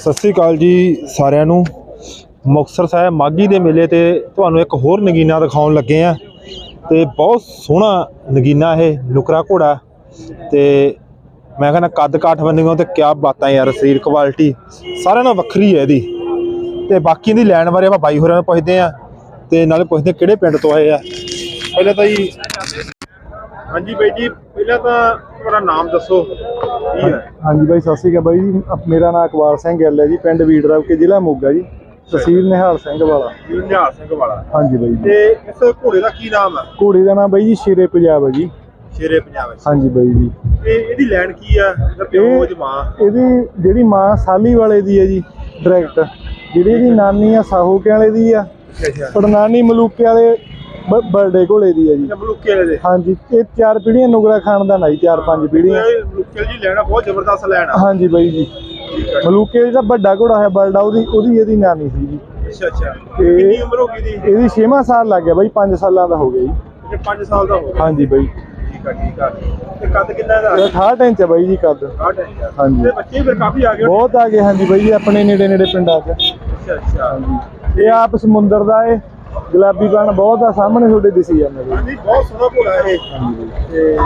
ਸਤਿ ਸ੍ਰੀ ਅਕਾਲ ਜੀ ਸਾਰਿਆਂ ਨੂੰ। ਮੁਕਤਸਰ ਸਾਹਿਬ ਮਾਗੀ ਦੇ ਮੇਲੇ ਤੇ ਤੁਹਾਨੂੰ ਇੱਕ ਹੋਰ ਨਗੀਨਾ ਦਿਖਾਉਣ ਲੱਗੇ ਆ ਤੇ ਬਹੁਤ ਸੋਹਣਾ ਨਗੀਨਾ ਇਹ ਨੁਕਰਾ ਘੋੜਾ। ਤੇ ਮੈਂ ਕਹਿੰਦਾ ਕੱਦ ਕਾਠ ਬੰਨਿਓ ਤੇ ਕਿਆ ਬਾਤਾਂ ਯਾਰ, ਸਰੀਰ ਕੁਆਲਿਟੀ ਸਾਰਿਆਂ ਨਾਲ ਵੱਖਰੀ ਹੈ ਇਹਦੀ। ਤੇ ਬਾਕੀ ਦੀ ਲੈਣ ਬਾਰੇ ਆਪਾਂ ਬਾਈ ਹੋਰਾਂ ਨੂੰ ਪੁੱਛਦੇ ਆ ਤੇ ਨਾਲੇ ਪੁੱਛਦੇ ਕਿਹੜੇ ਪਿੰਡ ਤੋਂ ਆਏ ਆ। ਪਹਿਲਾਂ ਤਾਂ ਜੀ ਹਾਂਜੀ ਬਾਈ ਜੀ ਪਹਿਲਾਂ ਤਾਂ ਤੁਹਾਡਾ ਨਾਮ ਦੱਸੋ। ਕੀ ਹੈ? ਹਾਂਜੀ ਬਾਈ ਸਤਿ ਸ਼੍ਰੀ ਅਕਾਲ ਬਾਈ ਜੀ। ਮੇਰਾ ਨਾਮ ਇਕਬਾਲ ਸਿੰਘ ਗਿੱਲ ਹੈ ਜੀ ਪਿੰਡ ਵੀੜਰਾਵ ਕੇ ਜ਼ਿਲ੍ਹਾ ਮੋਗਾ ਜੀ ਤਹਿਸੀਲ ਨਿਹਾਲ ਸਿੰਘ ਵਾਲਾ। ਨਿਹਾਲ ਸਿੰਘ ਵਾਲਾ। ਹਾਂਜੀ ਬਾਈ ਜੀ। ਤੇ ਇਸ ਘੋੜੇ ਦਾ ਕੀ ਨਾਮ ਹੈ? ਘੋੜੇ ਦਾ ਨਾਮ ਬਾਈ ਜੀ ਸ਼ੇਰੇ ਪੰਜਾਬ ਹੈ ਜੀ। ਸ਼ੇਰੇ ਪੰਜਾਬ ਵਿੱਚ ਹਾਂਜੀ ਬਾਈ ਜੀ। ਤੇ ਇਹਦੀ ਲੈਣ ਕੀ ਆ ਇਹਦਾ ਪਿਓ ਜਮਾ ਇਹਦੀ ਜਿਹੜੀ ਮਾਂ ਸਾਲੀ ਵਾਲੇ ਦੀ ਹੈ ਜੀ ਡਾਇਰੈਕਟ ਜਿਹੜੀ ਇਹਦੀ ਨਾਨੀ ਆ ਸਾਹੋਕੇ ਵਾਲੇ ਦੀ ਆ। ਅੱਛਾ ਪੜਨਾਨੀ ਮਲੂਕੇ ਵਾਲੇ ਬਰਡੇ ਘੋੜੇ ਦੀ ਹੈ ਜੀ। ਮਲੂਕੇ ਵਾਲੇ ਦੇ। ਹਾਂਜੀ ਇਹ ਚਾਰ ਪੀੜ੍ਹੀਆਂ ਨੁਗਰਾ ਖਾਨ ਦਾ ਨਹੀਂ ਚਾਰ ਪੰਜ ਪੀੜ੍ਹੀਆਂ। ਇਹ ਮਲੂਕੇ ਜੀ ਲੈਣਾ ਬਹੁਤ ਜ਼ਬਰਦਸਤ ਲੈਣਾ ਹਾਂਜੀ ਬਾਈ ਜੀ। ਮਲੂਕੇ ਜਿਹੜਾ ਵੱਡਾ ਘੋੜਾ ਹੈ ਬਰਡਾ ਉਹਦੀ ਉਹਦੀ ਇਹਦੀ ਨਾਨੀ ਸੀ ਜੀ। ਅੱਛਾ ਅੱਛਾ। ਕਿੰਨੀ ਉਮਰ ਹੋ ਗਈ ਦੀ? ਇਹਦੀ 6ਵਾਂ ਸਾਲ ਲੱਗ ਗਿਆ ਬਾਈ 5 ਸਾਲਾਂ ਦਾ ਹੋ ਗਿਆ ਜੀ। ਇਹ 5 ਸਾਲ ਦਾ ਹੋ ਗਿਆ। ਹਾਂਜੀ ਬਾਈ। ਠੀਕ ਆ ਠੀਕ ਆ। ਤੇ ਕੱਦ ਕਿੰਨਾ ਇਹ 68 ਇੰਚ ਹੈ ਬਾਈ ਜੀ ਕੱਦ। 60 ਇੰਚ ਹਾਂਜੀ। ਤੇ ਬੱਚੇ ਫਿਰ ਕਾਫੀ ਆ ਗਏ। ਬਹੁਤ ਆ ਗਏ ਹਾਂਜੀ ਬਾਈ ਜੀ ਆਪਣੇ ਨੇੜੇ ਨੇੜੇ ਪਿੰਡਾਂ 'ਚ। ਅੱਛਾ ਅੱਛਾ। ਇਹ ਆਪ ਸਮੁੰਦਰ ਦਾ ਗੁਲਾਬੀ ਬਣ ਬਹੁਤ ਆ ਸਾਹਮਣੇ ਤੁਹਾਡੇ ਦਿਸੀ ਜਾਂਦਾ ਜੀ। ਹਾਂਜੀ ਬਹੁਤ ਸੋਹਣਾ ਘੋੜਾ ਇਹ। ਤੇ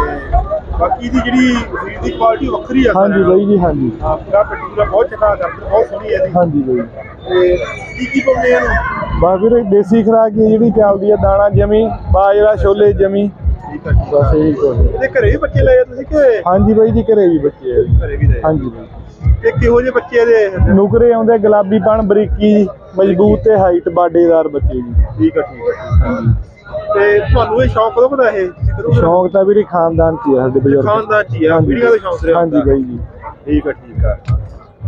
ਬਾਕੀ ਦੀ ਜਿਹੜੀ ਸਰੀਰ ਦੀ ਕੁਆਲਿਟੀ ਵੱਖਰੀ ਆ ਹਾਂਜੀ ਬਾਈ ਜੀ ਹਾਂਜੀ। ਹਾਂ ਪੂਰਾ ਪੱਟੀ ਪੂਰਾ ਬਹੁਤ ਚੰਗਾ ਕਰਦਾ ਬਹੁਤ ਸੋਹਣੀ ਹੈ ਇਹਦੀ। ਹਾਂਜੀ ਬਾਈ। ਤੇ ਕੀ ਕੀ ਪਾਉਂਦੇ ਆ ਇਹਨੂੰ? ਬਸ ਵੀਰੇ ਦੇਸੀ ਖੁਰਾਕ ਜਿਹੜੀ ਚੱਲਦੀ ਆ ਦਾਣਾ ਜਮੀ ਬਾਜਰਾ ਛੋਲੇ ਜਮੀ। ਬਸ ਇਹੀ ਕੁਝ ਇਹਦੇ ਘਰੇ ਵੀ ਬੱਚੇ ਲਏ ਤੁਸੀਂ ਕਿ? ਹਾਂਜੀ ਬਾਈ ਜੀ ਘਰੇ ਵੀ ਬੱਚੇ ਆ ਜੀ। ਘਰੇ ਵੀ ਲਏ ਹਾਂਜੀ ਬਾਈ। ਇਹ ਕਿਹੋ ਜਿਹੇ ਬੱਚੇ ਇਹਦੇ? ਨੁਕਰੇ ਆਉਂਦੇ ਗੁਲਾਬੀ ਬਣ ਬਰੀਕੀ ਮਜ਼ਬੂਤ ਤੇ ਹਾਈਟ ਬਾਡੇਦਾਰ ਬੱਚੇ ਜੀ। ਠੀਕ ਆ ਠੀਕ ਆ ਤੇ ਤੁਹਾਨੂੰ ਇਹ ਸ਼ੌਕ ਕਦੋਂ ਪਤਾ ਇਹ? ਦਾ? ਸ਼ੌਂਕ ਤਾਂ ਵੀਰੇ ਖਾਨਦਾਨ 'ਚ ਹੀ ਆ ਸਾਡੇ ਬਜ਼ੁਰਗ। ਖਾਨਦਾਨ ਚ ਹੀ ਆ ਪੀੜ੍ਹੀਆਂ ਦਾ ਸ਼ੌਕ ਰਿਹਾ ਹਾਂਜੀ ਬਾਈ ਜੀ। ਠੀਕ ਆ ਠੀਕ ਆ।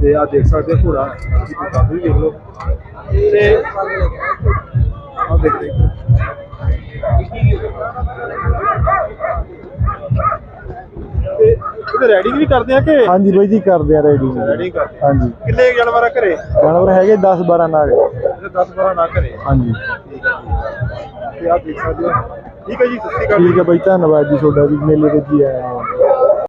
ਤੇ ਆ ਦੇਖ ਸਕਦੇ ਹੋ ਘੋੜਾ ਤੁਸੀਂ ਵੀ ਦੇਖ ਲਓ। ਤੇ ਆ ਦੇਖ ਦੇਖ ਰੈਡਿੰਗ ਵੀ ਕਰਦੇ ਆ ਕਿ? ਹਾਂਜੀ ਬਾਈ ਜੀ ਕਰਦੇ ਆ ਰੈਡੀ ਰੈਡਿੰਗ ਕਰਦੇ ਆ। ਹਾਂਜੀ। ਕਿੰਨੇ ਜਾਨਵਰ ਆ ਘਰੇ? ਜਾਨਵਰ ਹੈਗੇ 10 12 ਨਾਗ। ਇਹਦੇ 10 12 ਨਾ ਘਰੇ। ਹਾਂਜੀ। ਠੀਕ ਆ ਆ ਤੇ ਆ ਦੇਖ ਸਕਦੇ ਹੋ। ਠੀਕ ਹੈ ਜੀ ਸਤਿ ਸ਼੍ਰੀ ਅਕਾਲ ਠੀਕ ਹੈ ਬਾਈ ਧੰਨਵਾਦ ਜੀ ਤੁਹਾਡਾ ਵੀ। ਮੇਲੇ ਤੇ ਜੀ ਆਇਆ